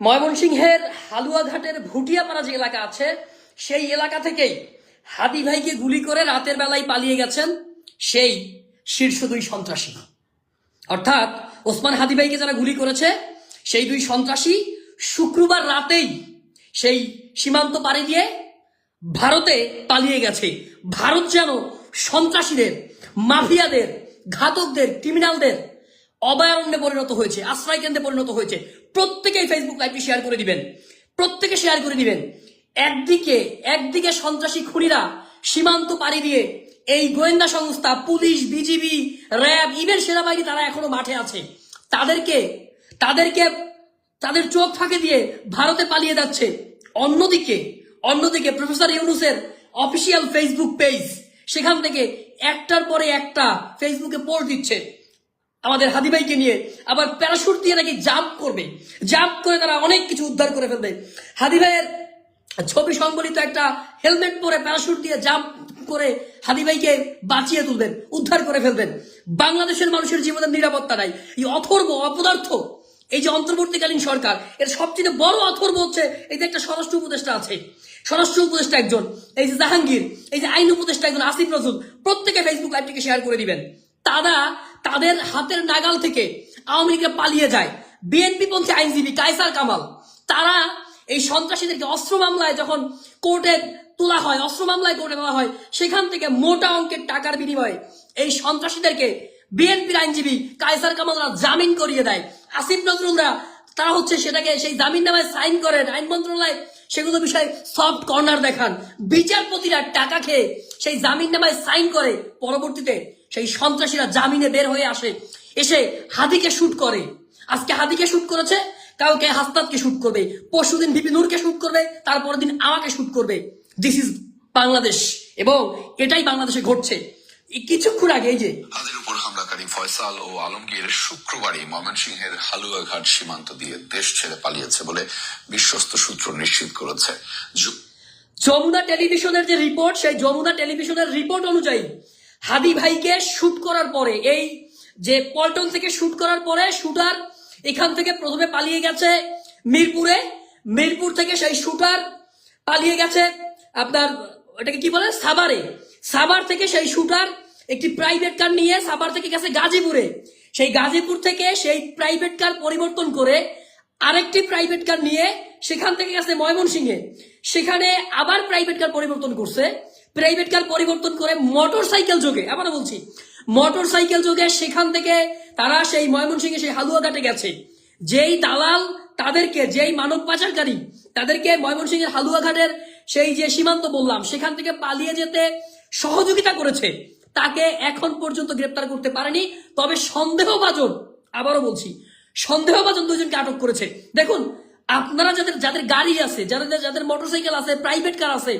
ময়মনসিংহের হালুয়াঘাটের ভুটিয়াপাড়া যে এলাকা আছে, সেই এলাকা থেকেই হাদি ভাইকে গুলি করে রাতের বেলায় পালিয়ে গেছেন সেই শীর্ষ দুই সন্ত্রাসী। অর্থাৎ ওসমান হাদি ভাইকে যারা গুলি করেছে, সেই দুই সন্ত্রাসী শুক্রবার রাতেই সেই সীমান্ত পাড়ি দিয়ে ভারতে পালিয়ে গেছে। ভারত যেন সন্ত্রাসীদের, মাফিয়াদের, ঘাতকদের ক্রিমিনালদের অভয়ারণ্যে পরিণত হয়েছে, আশ্রয় কেন্দ্রে পরিণত হয়েছে। প্রত্যেকেই ফেসবুক লাইভটি শেয়ার করে দিবেন। প্রত্যেকে শেয়ার করে দিবেন। একদিকে একদিকে সন্ত্রাসী খুনিরা সীমান্ত পাড়ি দিয়ে এই গোয়েন্দা সংস্থা, পুলিশ, বিজিবি, র্যাব ইভেন সেনাবাহিনী তারা এখনও মাঠে আছে। তাদেরকে তাদেরকে, তাদের চোখ ফাঁকে দিয়ে ভারতে পালিয়ে যাচ্ছে। অন্যদিকে অন্যদিকে প্রফেসর ইউনুসের অফিসিয়াল ফেসবুক পেজ সেখান থেকে একটার পরে একটা ফেসবুকে পোস্ট দিচ্ছে। আমাদের হাদি ভাইকে নিয়ে আবার প্যারাশুট দিয়ে নাকি জাম্প করবে। জাম্প করে তারা অনেক কিছু উদ্ধার করে ফেলবে। হাদি ভাইয়ের ছবি সংবলিত একটা হেলমেট পরে প্যারাশুট দিয়ে জাম্প করে হাদি ভাইকে বাঁচিয়ে তুলবেন, উদ্ধার করে ফেলবেন। বাংলাদেশের মানুষের জীবনের নিরাপত্তা নাই। এই অথর্ব অপদার্থ, এই যে অন্তর্বর্তীকালীন সরকার, এর সবচেয়ে বড় অথর্ব হচ্ছে এই যে একটা স্বরাষ্ট্র উপদেষ্টা আছে। স্বরাষ্ট্র উপদেষ্টা একজন, এই যে জাহাঙ্গীর, এই যে আইন উপদেষ্টা একজন আসিফ নজরুল, প্রত্যেকে ফেসবুক লাইভটিকে শেয়ার করে দিবেন। তারা তাদের হাতের নাগাল থেকে আওয়ামী লীগের পালিয়ে যায়। বিএনপি পন্থী আইনজীবী কায়সার কামাল, তারা এই সন্ত্রাসীদেরকে অস্ত্র মামলায় যখন কোর্টে তোলা হয়, অস্ত্র মামলায় কোর্টে নেওয়া হয়, সেখান থেকে মোটা অঙ্কের টাকার বিনিময়ে এই সন্ত্রাসীদেরকে বিএনপির আইনজীবী কায়সার কামালরা জামিন করিয়ে দেয়। আসিফ নজরুলরা, তারা হচ্ছে সেটাকে সেই জামিন নামায় সাইন করেন আইন মন্ত্রণালয় সেগুলো বিষয়ে সফট কর্নার দেখান। বিচারপতিরা টাকা খেয়ে সেই জামিন নামায় সাইন করে, পরবর্তীতে সেই সন্ত্রাসীরা জামিনে বের হয়ে আসে এসে হাদিকে শুট করে। আজকে হাদিকে শুট করেছে কাউকে হাস্তাদকে শুট করবে পরশুদিন ভিপি নূরকে শুট করবে তারপরের দিন আমাকে শুট করবে। দিস ইজ বাংলাদেশ এবং এটাই বাংলাদেশে ঘটছে। কিছুক্ষণ আগে যে তাদের উপর হামলাকারী ফয়সাল ও আলমগীর শুক্রবারই ময়মনসিংহের হালুয়াঘাট সীমান্ত দিয়ে দেশ ছেড়ে পালিয়েছে বলে বিশ্বস্ত সূত্র নিশ্চিত করেছে। যমুনা টেলিভিশনের যে রিপোর্ট সেই যমুনা টেলিভিশনের রিপোর্ট অনুযায়ী হাদি ভাইকে শুট করার পরে, এই যে পল্টন থেকে শুট করার পরে শুটার এখান থেকে প্রথমে পালিয়ে গেছে মিরপুরে। মিরপুর থেকে সেই শুটার পালিয়ে গেছে আপনার ওটাকে কি বলে? সাভারে। সাভার থেকে সেই শুটার একটি প্রাইভেট কার নিয়ে সাভার থেকে গেছে গাজীপুরে। সেই গাজীপুর থেকে সেই প্রাইভেট কার পরিবর্তন করে আরেকটি প্রাইভেট কার নিয়ে সেখান থেকে গেছে ময়মনসিংহে। সেখানে আবার প্রাইভেট কার পরিবর্তন করছে। প্রাইভেট কার পরিবর্তন করে মোটর সাইকেল যোগে আবারও বলছি। মোটর সাইকেল যোগে সেখান থেকে তারা সেই ময়মনসিংহে সেই হালুয়াঘাটে গেছে। যেই দালাল তাদেরকে, যেই মানব পাচারকারী তাদেরকে ময়মনসিংহের হালুয়াঘাটের সেই যে সীমান্ত বললাম, সেখান থেকে পালিয়ে যেতে সহযোগিতা করেছে, তাকে এখন পর্যন্ত গ্রেপ্তার করতে পারেনি। তবে সন্দেহভাজন, আবারও বলছি, সন্দেহভাজন দুজনকে আটক করেছে। দেখুন আপনারা যাদের যাদের গাড়ি আছে, যাদের যাদের মোটরসাইকেল আছে প্রাইভেট কার আছে,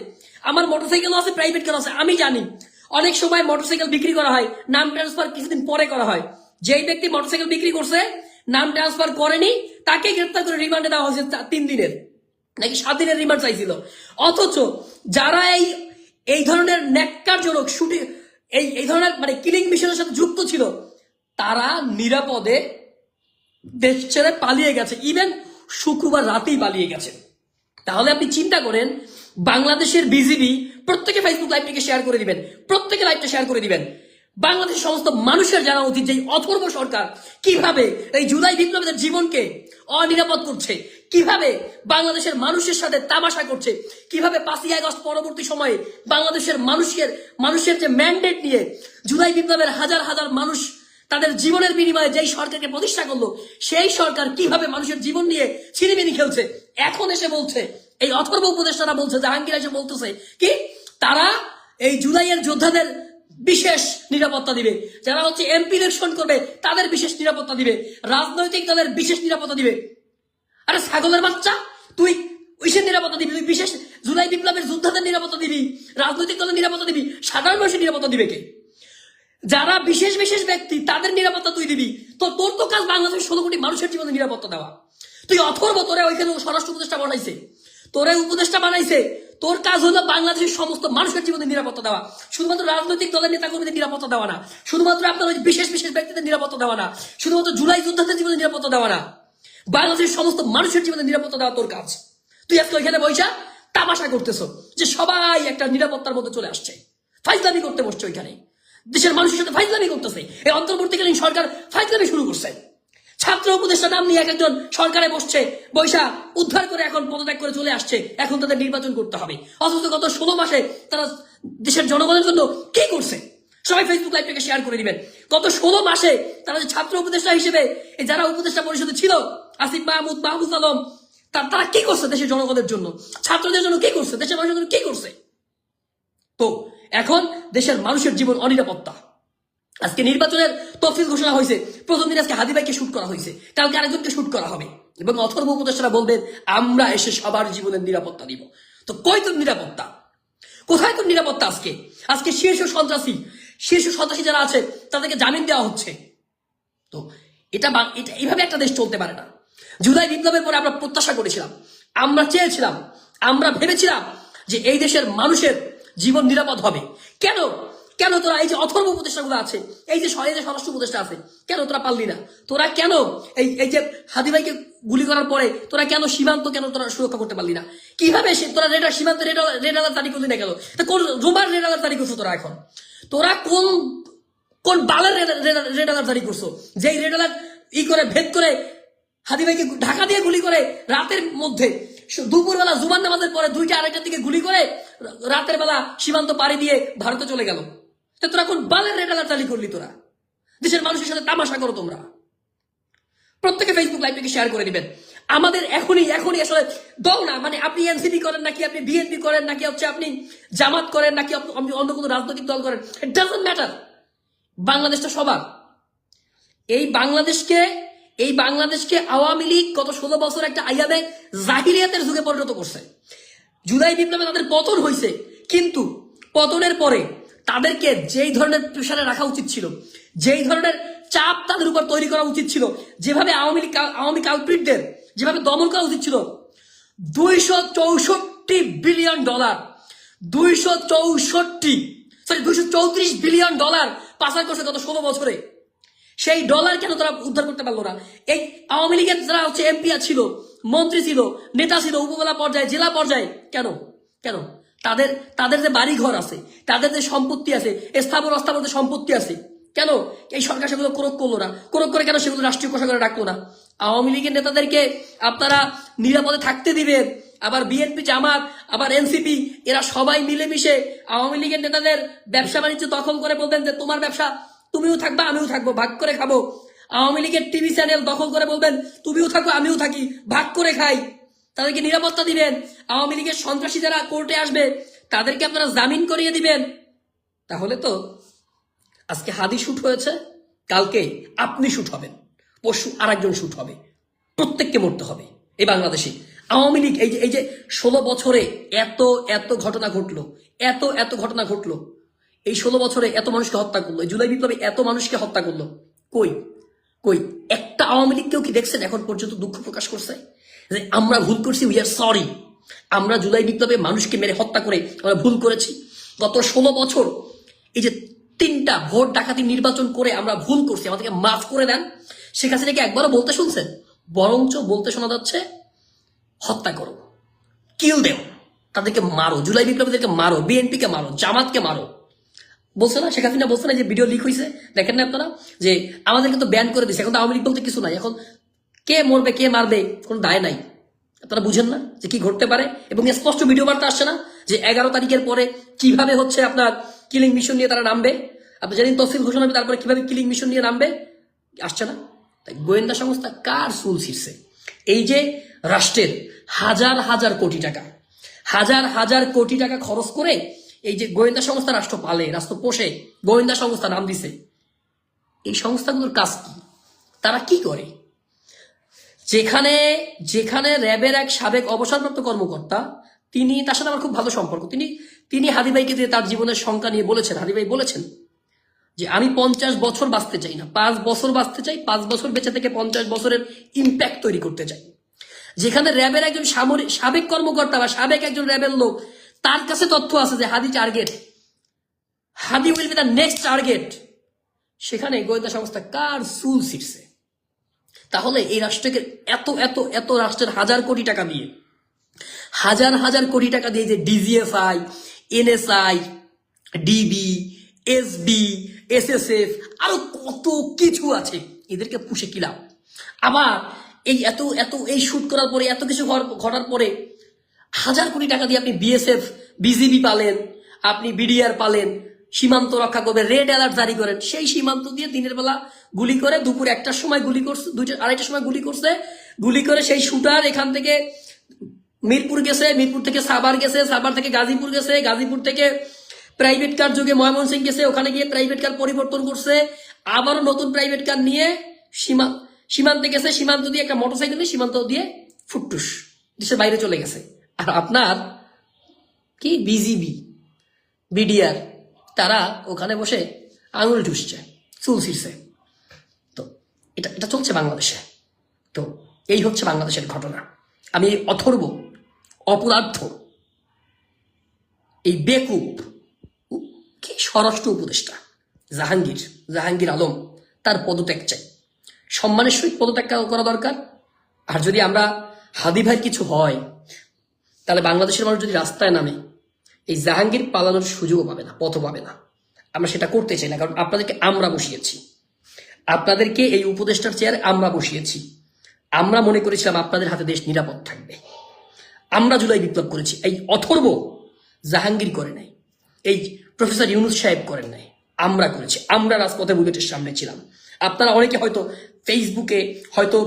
আমার মোটরসাইকেলও আছে প্রাইভেট কার আছে, আমি জানি। অনেক সময় মোটরসাইকেল বিক্রি করা হয়, নাম ট্রান্সফার কিছুদিন পরে করা হয়। যেই ব্যক্তি মোটরসাইকেল বিক্রি করছে, নাম ট্রান্সফার করেনি, তাকে গ্রেপ্তার করে রিমান্ডে দেওয়া হয়েছে তিন দিনের। নাকি সাত দিনের রিমান্ড চাইছিল। অথচ যারা এই এই ধরনের ন্যাক্কারজনক শুটিং এই এই ধরনের মানে কিলিং মিশনের সাথে যুক্ত ছিল, তারা নিরাপদে দেশ ছেড়ে পালিয়ে গেছে। ইভেন শুক্রবার রাতেই পালিয়ে গেছে। তাহলে আপনি চিন্তা করেন, বাংলাদেশের বিজিবি প্রত্যেকে ফেসবুক লাইভটিকে শেয়ার করে দিবেন, প্রত্যেকে লাইভটা শেয়ার করে দিবেন। বাংলাদেশের সমস্ত মানুষের জানা উচিত যে অথর্ব সরকার কীভাবে এই জুলাই বিপ্লবীদের জীবনকে অনিরাপদ করছে, কীভাবে বাংলাদেশের মানুষের সাথে তামাশা করছে, কীভাবে পাঁচই আগস্ট পরবর্তী সময়ে বাংলাদেশের মানুষের মানুষের যে ম্যান্ডেট নিয়ে জুলাই বিপ্লবের হাজার হাজার মানুষ তাদের জীবনের বিনিময়ে যেই সরকারকে প্রতিষ্ঠা করল, সেই সরকার কীভাবে মানুষের জীবন নিয়ে ছিনিমিনি খেলছে? এখন এসে বলছে, এই অথর্ব উপদেষ্টারা বলছে, জাহাঙ্গীর এসে বলতেছে কি, তারা এই জুলাইয়ের যোদ্ধাদের বিশেষ নিরাপত্তা দিবে। যারা হচ্ছে এমপি ইলেকশন করবে, তাদের বিশেষ নিরাপত্তা দিবে। রাজনৈতিক দলের বিশেষ নিরাপত্তা দিবে। আরে ছাগলের বাচ্চা, তুই ওইসের নিরাপত্তা দিবি? তুই বিশেষ জুলাই বিপ্লবের যোদ্ধাদের নিরাপত্তা দিবি? রাজনৈতিক দলের নিরাপত্তা দিবি? সাধারণ মানুষের নিরাপত্তা দিবে কে? যারা বিশেষ বিশেষ ব্যক্তি, তাদের নিরাপত্তা তুই দিবি। তো তোর তো কাজ বাংলাদেশের ষোলো কোটি মানুষের জীবনে নিরাপত্তা দেওয়া। তুই অথর্ব তোরে ওইখানে স্বরাষ্ট্র উপদেষ্টা বানাইছে। তোরে উপদেষ্টা বানাইছে। তোর কাজ হলো বাংলাদেশের সমস্ত মানুষের জীবনে নিরাপত্তা দেওয়া। শুধুমাত্র রাজনৈতিক দলের নেতাকর্মীদের নিরাপত্তা দেওয়া না। শুধুমাত্র আপনার ওই বিশেষ বিশেষ ব্যক্তিদের নিরাপত্তা দেওয়া না। শুধুমাত্র জুলাই যোদ্ধাদের জীবনে নিরাপত্তা দেওয়া না। বাংলাদেশের সমস্ত মানুষের জীবনে নিরাপত্তা দেওয়া তোর কাজ। তুই আজকে ওইখানে বৈশা তামাশা করতেছ যে সবাই একটা নিরাপত্তার মধ্যে চলে আসছে। ফাইজলামি করতে বসছে ওইখানে। দেশের মানুষের সাথে ফাইজলামি করতেছে। এই অন্তর্বর্তীকালীন সরকার ফাইজলামি শুরু করছে। ছাত্র উপদেষ্টা নাম নিয়ে এক একজন সরকারে বসছে, বৈশা উদ্ধার করে এখন পদত্যাগ করে চলে আসছে। এখন তাদের নির্বাচন করতে হবে। অথচ গত ষোলো মাসে তারা দেশের জনগণের জন্য কি করছে? সবাই ফেসবুক লাইভ থেকে শেয়ার করে দিবেন। গত ষোলো মাসে তারা যে ছাত্র উপদেষ্টা হিসেবে যারা উপদেষ্টা পরিষদে ছিল, আসিফ মাহমুদ মাহমুদ আলম তারা কি করছে দেশের জনগণের জন্য? ছাত্রদের জন্য কি করছে? দেশের মানুষের জন্য কি করছে? তো এখন দেশের মানুষের জীবন অনিরাপত্তা। আজকে নির্বাচনের তফসিল ঘোষণা হয়েছে। প্রথম দিন আজকে হাদিবাইকে শুট করা হয়েছে। কালকে আরেকজনকে শুট করা হবে। এবং অথর্ব উপদেষ্টারা বলবেন, আমরা এসে সবার জীবনের নিরাপত্তা দিব। তো কই তোর নিরাপত্তা? কোথায় তোর নিরাপত্তা আজকে? আজকে শীর্ষ সন্ত্রাসী শীর্ষ সন্ত্রাসী যারা আছে, তাদেরকে জামিন দেওয়া হচ্ছে। তো এটা এটা এইভাবে একটা দেশ চলতে পারে না। জুলাই বিপ্লবের পরে আমরা প্রত্যাশা করেছিলাম। আমরা চেয়েছিলাম, আমরা ভেবেছিলাম যে এই দেশের মানুষের জীবন নিরাপদ হবে। কেন? কেন তোরা এই যে অথর্ব উপদেষ্টাগুলো আছে? এই যে এই যে স্বরাষ্ট্র উপদেষ্টা আছে, কেন তোরা পারলি না? তোরা কেন এই এই যে হাদিভাইকে গুলি করার পরে তোরা কেন সীমান্ত কেন তোরা সুরক্ষা করতে পারলি না? কীভাবে সে- তোরা রেডার সীমান্ত রেড অ্যালার্ট জারি করলি না গেল কোন রোমার রেড অ্যালার্ট জারি করছ তোরা এখন? তোরা কোন কোন বালের রেড অ্যালার্ট জারি করছ? যেই রেড অ্যালার্ট ই করে, ভেদ করে হাদিভাইকে ঢাকা দিয়ে গুলি করে রাতের মধ্যে দুপুরবেলা জুবান নামাজের পরে দুইটা আড়াইটার দিকে গুলি করে রাতের বেলা সীমান্ত পাড়ি দিয়ে ভারতে চলে গেল। তোরা কোন বালের রেড অ্যালার্ট জারি করলি তোরা? দেশের মানুষের সাথে তামাশা করো তোমরা। প্রত্যেকে ফেসবুক লাইভ থেকে শেয়ার করে দিবেন আমাদের এখনই এখনই আসলে দল না মানে আপনি এনসিপি করেন নাকি আপনি বিএনপি করেন নাকি হচ্ছে আপনি জামাত করেন নাকি আপনি অন্য কোনো রাজনৈতিক দল করেন ইট ডাজন্ট ম্যাটার বাংলাদেশটা সবার। এই বাংলাদেশকে এই বাংলাদেশকে আওয়ামী লীগ গত ষোলো বছর একটা আইয়াবে জাহিরিয়াতের যুগে পরিণত করছে। জুলাই বিপ্লবে তাদের পতন হয়েছে কিন্তু পতনের পরে তাদেরকে যেই ধরনের প্রেশারে রাখা উচিত ছিল, যেই ধরনের চাপ তাদের উপর তৈরি করা উচিত ছিল, যেভাবে আওয়ামী লীগ, আওয়ামী কালপ্রিটদের যেভাবে দমন করা উচিত ছিল, দুইশো চৌষট্টি বিলিয়ন ডলার দুইশো চৌষট্টি সরি দুইশো চৌত্রিশ বিলিয়ন ডলার পাচার করছে গত ষোলো বছরে। সেই ডলার কেন তারা উদ্ধার করতে পারল না? এই আওয়ামী লীগের যারা হচ্ছে এমপি ছিল, মন্ত্রী ছিল, নেতা ছিল, উপজেলা পর্যায়ে, জেলা পর্যায়ে, কেন? কেন? তাদের তাদের যে বাড়ি ঘর আছে, তাদের যে সম্পত্তি আছে, স্থাবর অস্থাবর যে সম্পত্তি আছে, কেন? এই সরকার সেগুলো ক্রোক করল না। ক্রোক করে কেন সেগুলো রাষ্ট্রীয় কোষাগারে রাখল না? আওয়ামী লীগের নেতাদেরকে আপনারা নিরাপদে থাকতে দিবেন, আবার বিএনপি জামাত, আবার এনসিপি এরা সবাই মিলেমিশে আওয়ামী লীগের নেতাদের ব্যবসা বাণিজ্য দখল করে বলতেন যে, তোমার ব্যবসা তুমিও থাকবা, আমিও থাকব, ভাগ করে খাব। আওয়ামী লীগের টিভি চ্যানেল দখল করে বলবেন, তুমিও থাকো, আমিও থাকি, ভাগ করে খাই। তাদেরকে নিরাপত্তা দিবেন। আওয়ামী লীগের সন্ত্রাসী যারা কোর্টে আসবে, তাদেরকে আপনারা জামিন করিয়ে দিবেন। তাহলে তো আজকে হাদি শুট হয়েছে, কালকে আপনি শুট হবেন, পরশু আরেকজন শুট হবে, প্রত্যেককে মরতে হবে এই বাংলাদেশে। আওয়ামী লীগ, এই যে এই যে ষোলো বছরে এত এত ঘটনা ঘটলো, এত এত ঘটনা ঘটলো এই ষোলো বছরে এত মানুষকে হত্যা করল জুলাই বিপ্লবে এত মানুষকে হত্যা করল। কই? কই? একটা আওয়ামী লীগ কেউ কি দেখছেন এখন পর্যন্ত দুঃখ প্রকাশ করছে? যে আমরা ভুল করছি উই আর সরি আমরা জুলাই বিপ্লবে মানুষকে মেরে হত্যা করে আমরা ভুল করেছি। গত ষোলো বছর এই যে তিনটা ভোট ডাকাতি নির্বাচন করে আমরা ভুল করছি, আমাদেরকে মাফ করে দেন। সে শেখ হাসিনাকে একবারও বলতে শুনছেন? বরঞ্চ বলতে শোনা যাচ্ছে, হত্যা করো। কিল দেও তাদেরকে মারো। জুলাই বিপ্লবীদেরকে মারো। বিএনপিকে মারো। জামাতকে মারো। বলছে না, শেখ হাসিনা বলছে না যে ভিডিও লিক হয়েছে দেখেন না আপনারা? যে আমাদের কিন্তু ব্যান করে দিচ্ছে এখন আওয়ামী লীগ বলতে কিছু নাই। এখন কে মরবে, কে মারবে, কোনো দায় নাই। আপনারা বুঝেন না যে কি ঘটতে পারে? এবং স্পষ্ট ভিডিও বার্তা আসছে না যে এগারো তারিখের পরে কীভাবে হচ্ছে আপনার কিলিং মিশন নিয়ে তারা নামবে? আপনি যেদিন তফসিল ঘোষণা হবে, তারপরে কীভাবে কিলিং মিশন নিয়ে নামবে? আসছে না? তাই গোয়েন্দা সংস্থা কার চুল ছিঁড়ছে? এই যে রাষ্ট্রের হাজার হাজার কোটি টাকা, হাজার হাজার কোটি টাকা খরচ করে এই যে গোয়েন্দা সংস্থা রাষ্ট্র পালে, রাষ্ট্র পোষে, গোয়েন্দা সংস্থা নাম দিছে। এই সংস্থাগুলোর কাজ কি? তারা কি করে? যেখানে যেখানে র্যাবের এক সাবেক অবসরপ্রাপ্ত কর্মকর্তা, তিনি, তার সাথে আমার খুব ভালো সম্পর্ক, তিনি তিনি হাদিভাইকে দিয়ে তার জীবনের সংখ্যা নিয়ে বলেছেন হাদিভাই বলেছেন যে আমি পঞ্চাশ বছর বাঁচতে চাই না, পাঁচ বছর বাঁচতে চাই, পাঁচ বছর বেঁচে থেকে পঞ্চাশ বছরের ইম্প্যাক্ট তৈরি করতে চাই। যেখানে র্যাবের একজন সামরিক, সাবেক কর্মকর্তা বা সাবেক একজন র্যাবের লোক তার কাছে তথ্য আছে যে Hadi target Hadi will be the next target সেখানে গোয়েন্দা সংস্থা কার চুল ছিটছে তাহলে এই রাষ্ট্রকে এত এত এত রাষ্ট্রের হাজার কোটি টাকা দিয়ে, হাজার হাজার কোটি টাকা দিয়ে যে DGFI NSI DB SB SSF আরও কত কিছু আছে, এদেরকে পুষে কি লাভ? আবার এই এত এত, এই শুট করার পরে, এত কিছু ঘটার পরে হাজার কোটি টাকা দিয়ে আপনি বিএসএফ বিজিবি পালেন, আপনি বিডিআর পালেন, সীমান্ত রক্ষা করবে রেড অ্যালার্ট জারি করেন। সেই সীমান্ত দিয়ে দিনের বেলা গুলি করে দুপুর একটার সময় গুলি করছে দুইটা আড়াইটার সময় গুলি করছে, গুলি করে সেই শুটার এখান থেকে মিরপুর গেছে, মিরপুর থেকে সাবার গেছে সাবার থেকে গাজীপুর গেছে, গাজীপুর থেকে প্রাইভেট কার যুগে ময়মনসিং গেছে, ওখানে গিয়ে প্রাইভেট কার পরিবর্তন করছে, আবারও নতুন প্রাইভেট কার নিয়ে সীমা, সীমান্তে গেছে, সীমান্ত দিয়ে একটা মোটরসাইকেল দিয়ে সীমান্ত দিয়ে ফুটটুস, দেশের বাইরে চলে গেছে। আর আপনার কি বিজিবি বিডিআর তারা ওখানে বসে আঙুল ঠুসছে, চুল ছিঁড়ছে। তো এটা এটা চলছে বাংলাদেশে। তো এই হচ্ছে বাংলাদেশের ঘটনা। আমি এই অথর্ব, অপদার্থ, এই বেকুব কি স্বরাষ্ট্র উপদেষ্টা, জাহাঙ্গীর জাহাঙ্গীর আলম, তার পদত্যাগ চাই। সম্মানের সহিত পদত্যাগ করা দরকার। আর যদি আমরা হাদি ভাইয়ের কিছু হয় তাহলে বাংলাদেশের মানুষ যদি রাস্তায় নামে, এই জাহাঙ্গীর পালানোর সুযোগও পাবে না, পথও পাবে না। আমরা সেটা করতে চাই না, কারণ আপনাদেরকে আমরা বসিয়েছি। আপনাদেরকে এই উপদেষ্টার চেয়ারে আমরা বসিয়েছি। আমরা মনে করেছিলাম আপনাদের হাতে দেশ নিরাপদ থাকবে। আমরা জুলাই বিপ্লব করেছি, এই অথর্ব জাহাঙ্গীর করে নাই। এই প্রফেসর ইউনুস সাহেব করেন নাই। আমরা করেছি, আমরা রাজপথে বুলেটের সামনে ছিলাম। আপনারা অনেকে হয়তো ফেসবুকে হয়তো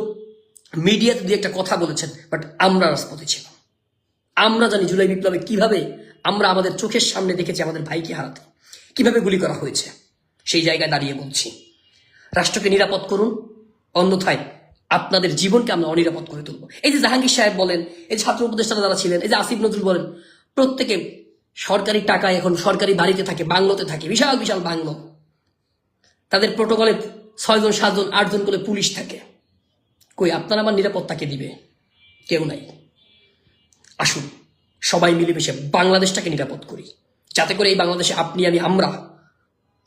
মিডিয়াতে দিয়ে একটা কথা বলেছেন বাট আমরা রাজপথে ছিলাম। আমরা জানি জুলাই বিপ্লবে কীভাবে আমরা আমাদের চোখের সামনে দেখেছি আমাদের ভাইকে হারাতে। কীভাবে গুলি করা হয়েছে? সেই জায়গায় দাঁড়িয়ে বলছি, রাষ্ট্রকে নিরাপদ করুন, অন্যথায় আপনাদের জীবনকে আমরা অনিরাপদ করে তুলব। এই যে জাহাঙ্গীর সাহেব বলেন, এই ছাত্র উপদেষ্টা যারা ছিলেন, এই যে আসিফ নজরুল বলেন, প্রত্যেকে সরকারি টাকা এখন সরকারি বাড়িতে থাকে, বাংলোতে থাকে, বিশাল বিশাল বাংলো। তাদের প্রোটোকলে ছয়জন, সাতজন, আটজন করে পুলিশ থাকে। কই, আপনারা আমার নিরাপত্তাকে দিবে? কেউ নাই। আসুন, সবাই মিলেমিশে বাংলাদেশটাকে নিরাপদ করি। যাতে করে এই বাংলাদেশে আপনি আমি, আমরা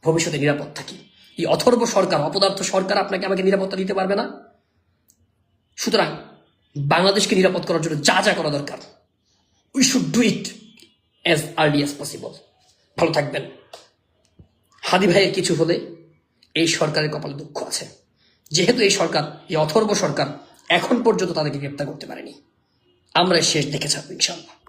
ভবিষ্যতে নিরাপদ থাকি। এই অথর্ব সরকার, অপদার্থ সরকার আপনাকে আমাকে নিরাপত্তা দিতে পারবে না। সুতরাং বাংলাদেশকে নিরাপদ করার জন্য যা যা করা দরকার we should do it as early as possible ভালো থাকবেন। হাদি ভাইয়ের কিছু হলে এই সরকারের কপালে দুঃখ আছে। যেহেতু এই সরকার, এই অথর্ব সরকার এখন পর্যন্ত তাদেরকে গ্রেপ্তার করতে পারেনি। আমরা শেষ দেখে ছাড়বো ইনশাল্লাহ।